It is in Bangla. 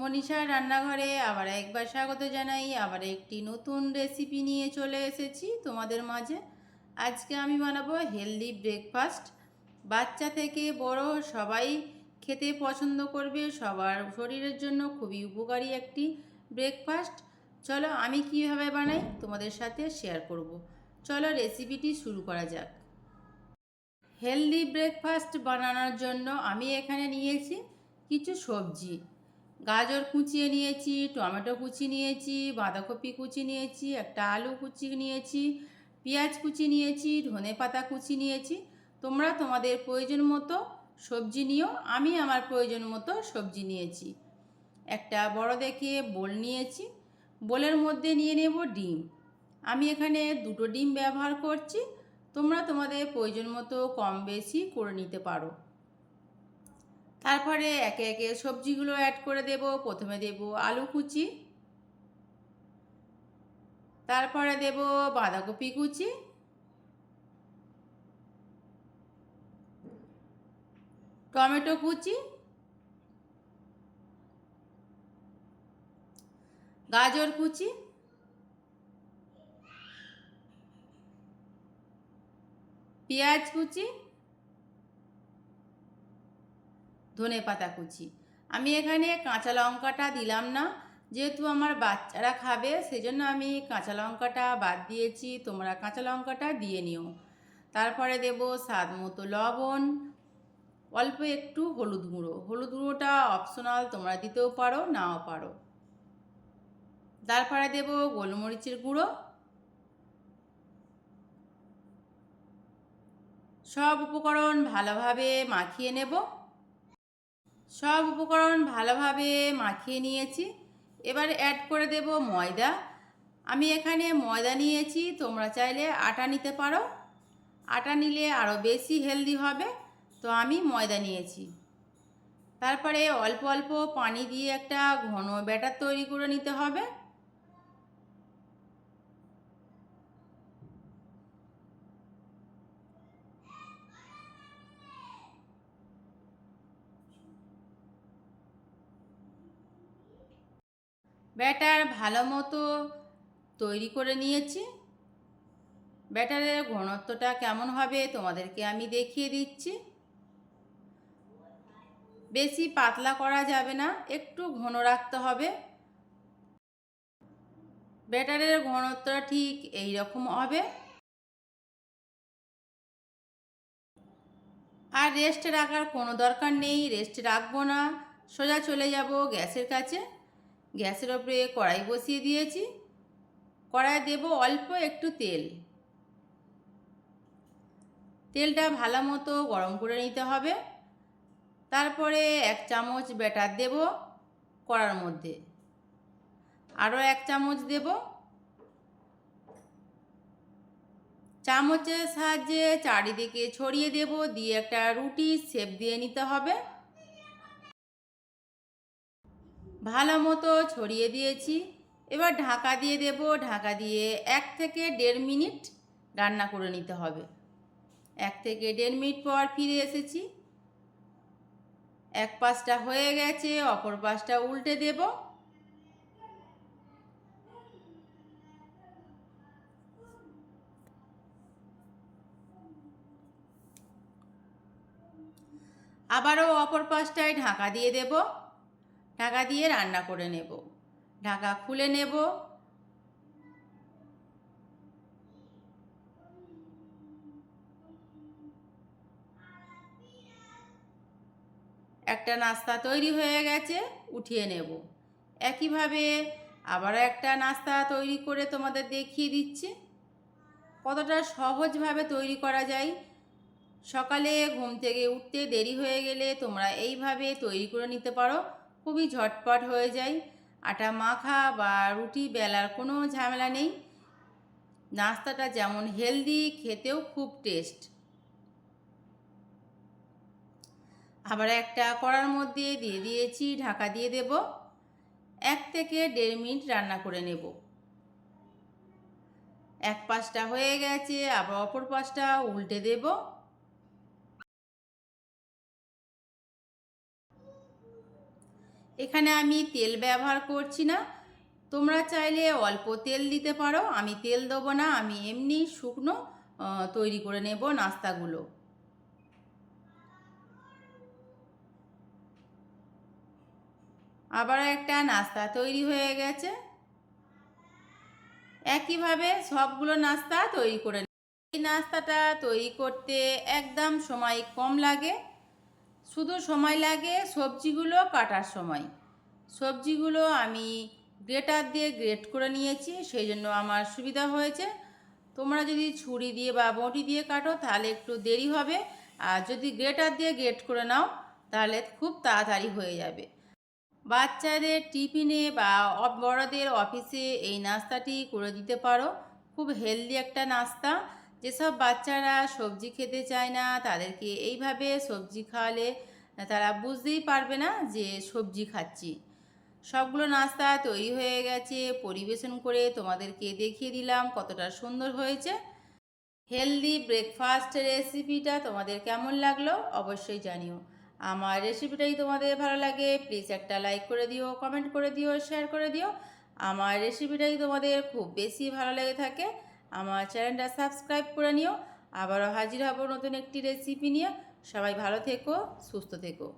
মনীষার রান্নাঘরে আবার একবার স্বাগত জানাই, আবার একটি নতুন রেসিপি নিয়ে চলে এসেছি তোমাদের মাঝে। আজকে আমি বানাবো হেলদি ব্রেকফাস্ট বাচ্চা থেকে বড় সবাই খেতে পছন্দ করবে, সবার শরীরের জন্য খুবই উপকারী একটি ব্রেকফাস্ট চলো আমি কীভাবে বানাই তোমাদের সাথে শেয়ার করব। চলো রেসিপিটি শুরু করা যাক। হেলদি ব্রেকফাস্ট বানানোর জন্য আমি এখানে নিয়েছি কিছু সবজি। গাজর কুচিয়ে নিয়েছি, টমেটো কুচি নিয়েছি, বাঁধাকপি কুচি নিয়েছি, একটা আলু কুচি নিয়েছি, পেঁয়াজ কুচি নিয়েছি, ধনে পাতা কুচি নিয়েছি। তোমরা তোমাদের প্রয়োজন মতো সবজি নিও, আমি আমার প্রয়োজন মতো সবজি নিয়েছি। একটা বড় দেখে বোল নিয়েছি, বোলের মধ্যে নিয়ে নেব ডিম। আমি এখানে দুটো ডিম ব্যবহার করছি, তোমরা তোমাদের প্রয়োজন মতো কম বেশি করে নিতে পারো। তারপরে একে একে সবজিগুলো অ্যাড করে দেব। প্রথমে দেব আলু কুচি। তারপরে দেব বাঁধাকপি কুচি। টমেটো কুচি। গাজর কুচি। পেঁয়াজ কুচি। ধনে পাতা কুচি। আমি এখানে কাঁচা লঙ্কাটা দিলাম না। যেহেতু আমার বাচ্চারা খাবে, সেজন্য আমি কাঁচা লঙ্কাটা বাদ দিয়েছি। তোমরা কাঁচা লঙ্কাটা দিয়ে নিও। তারপরে দেব স্বাদ মতো লবণ, অল্প একটু হলুদ গুঁড়ো। হলুদ গুঁড়োটা অপশনাল তোমরা দিতেও পারো, নাও পারো। তারপরে দেব গোলমরিচের গুঁড়ো। সব উপকরণ ভালোভাবে মাখিয়ে নেব। সব উপকরণ ভালোভাবে মাখিয়ে নিয়েছি। এবার অ্যাড করে দেব ময়দা। আমি এখানে ময়দা নিয়েছি, তোমরা চাইলে আটা নিতে পারো। আটা নিলে আরও বেশি হেলদি হবে, তো আমি ময়দা নিয়েছি। তারপরে অল্প অল্প পানি দিয়ে একটা ঘন ব্যাটার তৈরি করে নিতে হবে। ব্যাটার ভালো মতো তৈরি করে নিয়েছি। ব্যাটারের ঘনত্বটা কেমন হবে তোমাদেরকে আমি দেখিয়ে দিচ্ছি। বেশি পাতলা করা যাবে না, একটু ঘন রাখতে হবে। ব্যাটারের ঘনত্বটা ঠিক এই রকম হবে। আর রেস্ট রাখার কোনো দরকার নেই রেস্ট রাখব না। সোজা চলে যাব গ্যাসের কাছে। গ্যাসের ওপরে কড়াই বসিয়ে দিয়েছি। কড়াই দেব অল্প একটু তেল। তেলটা ভালো মতো গরম করে নিতে হবে। তারপরে এক চামচ ব্যাটার দেব কড়ার মধ্যে। আরও এক চামচ দেব। চামচের সাহায্যে চারিদিকে ছড়িয়ে দেব। দিয়ে একটা রুটি শেপ দিয়ে নিতে হবে। ভালো মতো ছড়িয়ে দিয়েছি। এবার ঢাকা দিয়ে দেব। ঢাকা দিয়ে এক থেকে দেড় মিনিট রান্না করে নিতে হবে। এক থেকে দেড় মিনিট পর ফিরে এসেছি। এক পাশটা হয়ে গেছে, অপর পাশটা উল্টে দেব। আবারও অপর পাশটায় ঢাকা দিয়ে দেব। ঢাকা দিয়ে রান্না করে নেব। ঢাকা খুলে নেব। একটা নাস্তা তৈরি হয়ে গেছে, উঠিয়ে নেব। একইভাবে আবার একটা নাস্তা তৈরি করে তোমাদের দেখিয়ে দিচ্ছি। কতটা সহজভাবে তৈরি করা যায়। সকালে ঘুম থেকে উঠতে দেরি হয়ে গেলে তোমরা এইভাবে তৈরি করে নিতে পারো। খুবই ঝটপট হয়ে যায়। আটা মাখা বা রুটি বেলার কোনো ঝামেলা নেই। নাস্তাটা যেমন হেলদি, খেতেও খুব টেস্ট। আবার একটা কড়ার মধ্যে দিয়ে দিয়েছি, ঢাকা দিয়ে দেব। এক থেকে দেড় মিনিট রান্না করে নেব। এক পাশটা হয়ে গেছে, আবার অপর পাশটা উল্টে দেবো। এখানে আমি তেল ব্যবহার করছি না। তোমরা চাইলে অল্প তেল দিতে পারো। আমি তেল দেবো না, আমি এমনি শুকনো তৈরি করে নেব নাস্তাগুলো। আবার একটা নাস্তা তৈরি হয়ে গেছে। একইভাবে সবগুলো নাস্তা তৈরি করে। এই নাস্তাটা তৈরি করতে একদম সময় কম লাগে। শুধু সময় লাগে সবজিগুলো কাটার সময়। সবজিগুলো আমি গ্রেটার দিয়ে গ্রেট করে নিয়েছি, সেই জন্য আমার সুবিধা হয়েছে। তোমরা যদি ছুরি দিয়ে বা বঁটি দিয়ে কাটো, তাহলে একটু দেরি হবে। আর যদি গ্রেটার দিয়ে গ্রেট করে নাও, তাহলে খুব তাড়াতাড়ি হয়ে যাবে। বাচ্চাদের টিফিনে বা বড়দের অফিসে এই নাস্তাটি করে দিতে পারো। খুব হেলদি একটা নাস্তা। যেসব বাচ্চারা সবজি খেতে চায় না, তাদেরকে এইভাবে সবজি খাওয়ালে তারা বুঝতেই পারবে না যে সবজি খাচ্ছি। সবগুলো নাস্তা তৈরি হয়ে গেছে, পরিবেশন করে তোমাদেরকে দেখিয়ে দিলাম কতটা সুন্দর হয়েছে। হেলদি ব্রেকফাস্ট রেসিপিটা তোমাদের কেমন লাগল অবশ্যই জানিও। আমার রেসিপিটাই তোমাদের ভালো লাগে প্লিজ একটা লাইক করে দিও কমেন্ট করে দিও শেয়ার করে দিও। আমার রেসিপিটাই তোমাদের খুব বেশি ভালো লেগে থাকে। আমার চ্যানেলটা সাবস্ক্রাইব করে নিও। আবারও হাজির হব নতুন একটি রেসিপি নিয়ে। সবাই ভালো থেকো, সুস্থ থেকো।